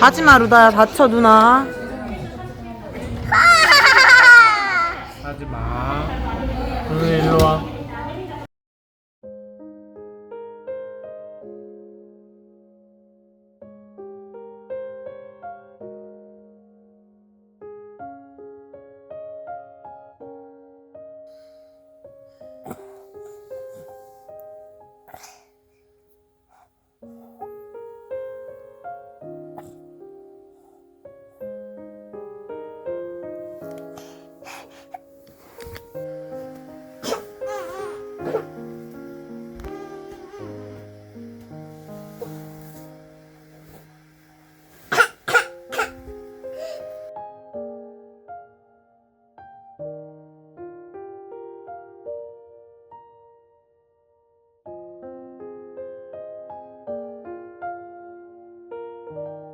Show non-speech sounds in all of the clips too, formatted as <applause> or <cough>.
하지마 루다야 다쳐 누나 하지 마. 오늘 일로 와. 병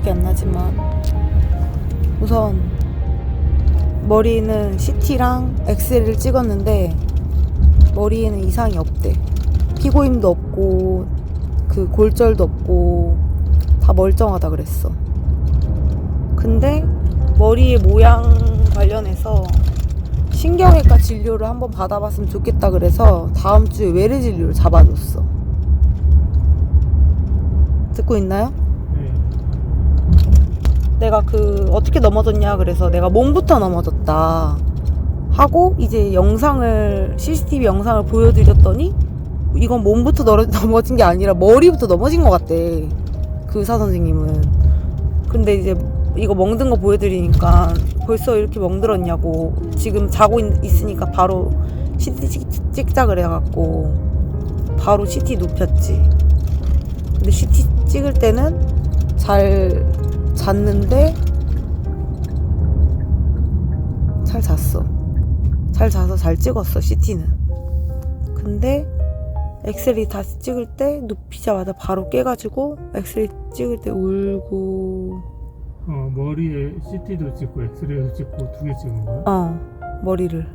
기억이 안 나지만 우선 머리는 CT랑 엑스레이를 찍었는데 머리에는 이상이 없대. 피고임도 없고 그 골절도 없고 다 멀쩡하다 그랬어. 근데 머리의 모양 관련해서 신경외과 진료를 한번 받아봤으면 좋겠다 그래서 다음 주에 외래 진료를 잡아줬어. 듣고 있나요? 네. 내가 그 어떻게 넘어졌냐 그래서 내가 몸부터 넘어졌다 하고 이제 영상을 CCTV 영상을 보여드렸더니 이건 몸부터 <laughs> 넘어진 게 아니라 머리부터 넘어진 것 같대 그 의사 선생님은 근데 이제 이거 멍든 거 보여드리니까 벌써 이렇게 멍들었냐고 지금 자고 있, 있으니까 바로 CT 찍, 찍자 그래갖고 바로 CT 눕혔지 근데 CT 찍을 때는 잘 잤는데 잘 잤어. 잘 자서 잘 찍었어 CT는. 근데 엑스레이 다시 찍을 때 눕히자마자 바로 깨가지고 엑스레이 찍을 때 울고 어, 머리에 CT도 찍고 엑스레이도 찍고 두 개 찍은 거야? 어 머리를.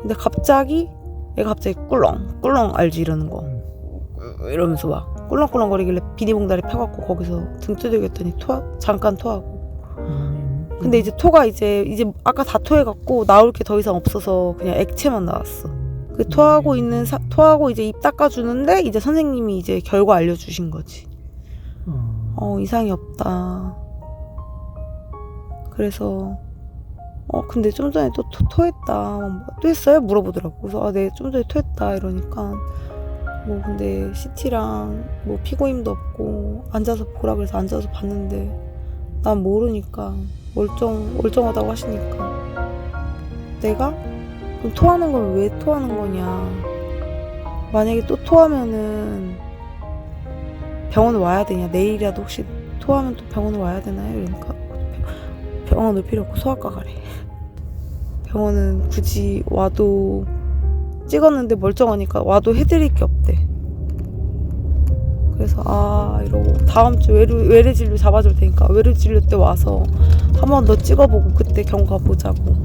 근데 갑자기 얘가 갑자기 꿀렁 꿀렁 알지 이러는 거 응. 이러면서 막 꿀렁꿀렁거리길래 비닐봉다리 펴갖고 거기서 등 두들겼더니 토 잠깐 토하고 음, 근데 이제 토가 이제 이제 아까 다 토해갖고 나올 게 더 이상 없어서 그냥 액체만 나왔어. 그 토하고 있는 사, 토하고 이제 입 닦아주는데 이제 선생님이 이제 결과 알려주신 거지. 어, 어 이상이 없다. 그래서 어 근데 좀 전에 또 토, 토했다. 또 했어요? 물어보더라고. 그래서 아네좀 전에 토했다 이러니까 뭐 근데 CT랑 뭐 피고임도 없고 앉아서 보라 그래서 앉아서 봤는데 난 모르니까 멀쩡 멀쩡하다고 하시니까. 내가? 그럼 토하는 걸왜 토하는 거냐? 만약에 또 토하면은 병원을 와야 되냐? 내일이라도 혹시 토하면 또 병원을 와야 되나요? 이러니까 병원 올 필요 없고 소아과 가래. <laughs> 병원은 굳이 와도 찍었는데 멀쩡하니까 와도 해드릴 게 없대 그래서 아 이러고 다음 주 외래, 외래 진료 잡아줄 테니까 외래 진료 때 와서 한 번 더 찍어보고 그때 경과 보자고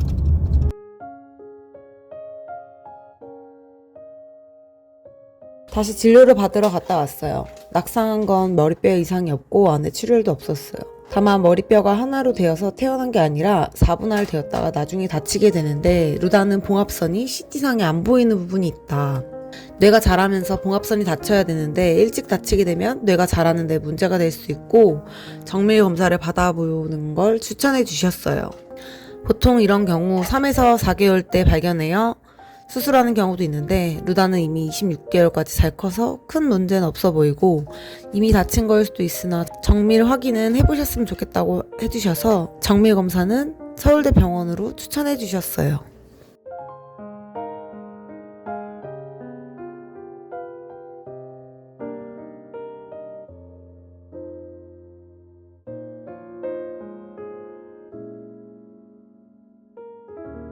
다시 진료를 받으러 갔다 왔어요. 낙상한 건 머리뼈 이상이 없고 안에 출혈도 없었어요. 다만 머리뼈가 하나로 되어서 태어난 게 아니라 4분할 되었다가 나중에 다치게 되는데 루다는 봉합선이 CT상에 안 보이는 부분이 있다. 뇌가 자라면서 봉합선이 닫혀야 되는데 일찍 다치게 되면 뇌가 자라는데 문제가 될 수 있고 정밀 검사를 받아보는 걸 추천해 주셨어요. 보통 이런 경우 3에서 4개월 때 발견해요. 수술하는 경우도 있는데 루다는 이미 26개월까지 잘 커서 큰 문제는 없어 보이고 이미 다친 거일 수도 있으나 정밀 확인은 해보셨으면 좋겠다고 해주셔서 정밀 검사는 서울대 병원으로 추천해 주셨어요.